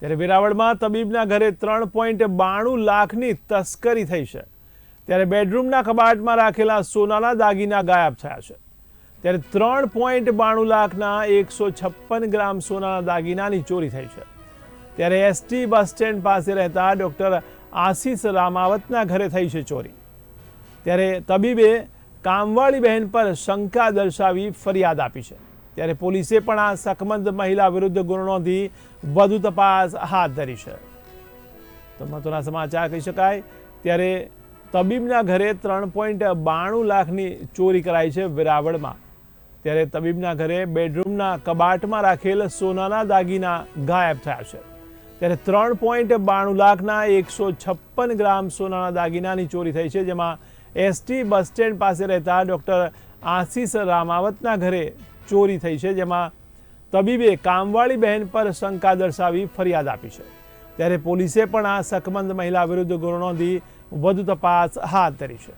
ત્યારે વેરાવળમાં તબીબના ઘરે ત્રણ પોઈન્ટ બાણું લાખની તસ્કરી થઈ છે. ત્યારે બેડરૂમના કબાટમાં રાખેલા સોનાના દાગીના ગાયબ થયા છે. ત્યારે ત્રણ પોઈન્ટ બાણું લાખના એકસો છપ્પન ગ્રામ સોનાના દાગીનાની ચોરી થઈ છે. ત્યારે એસટી બસ સ્ટેન્ડ પાસે રહેતા ડૉક્ટર આશીષ રામાવતના ઘરે થઈ છે ચોરી. ત્યારે તબીબે કામવાળી બહેન પર શંકા દર્શાવી ફરિયાદ આપી છે. ત્યારે પોલીસે પણ આ શકમંદ મહિલા વિરુદ્ધ ગુનો નોંધી વધુ તપાસ હાથ ધરી છે. તો મહત્વના સમાચાર કહી શકાય, ત્યારે તબીબના ઘરે ત્રણ પોઈન્ટ બાણું લાખની ચોરી કરાઈ છે વેરાવળમાં. ત્યારે તબીબના ઘરે બેડરૂમના કબાટમાં રાખેલ સોનાના દાગીના ગાયબ થયા છે. ત્યારે ત્રણ પોઈન્ટ બાણું લાખના એકસો છપ્પન ગ્રામ સોનાના દાગીનાની ચોરી થઈ છે, જેમાં એસટી બસ સ્ટેન્ડ પાસે રહેતા ડૉક્ટર આશીષ રામાવતના ઘરે ચોરી થઈ છે, જેમાં તબીબે કામવાળી બહેન પર શંકા દર્શાવી ફરિયાદ આપી છે. ત્યારે પોલીસે પણ આ સખમંદ મહિલા વિરુદ્ધ ગુનો નોંધી વધુ તપાસ હાથ ધરી છે.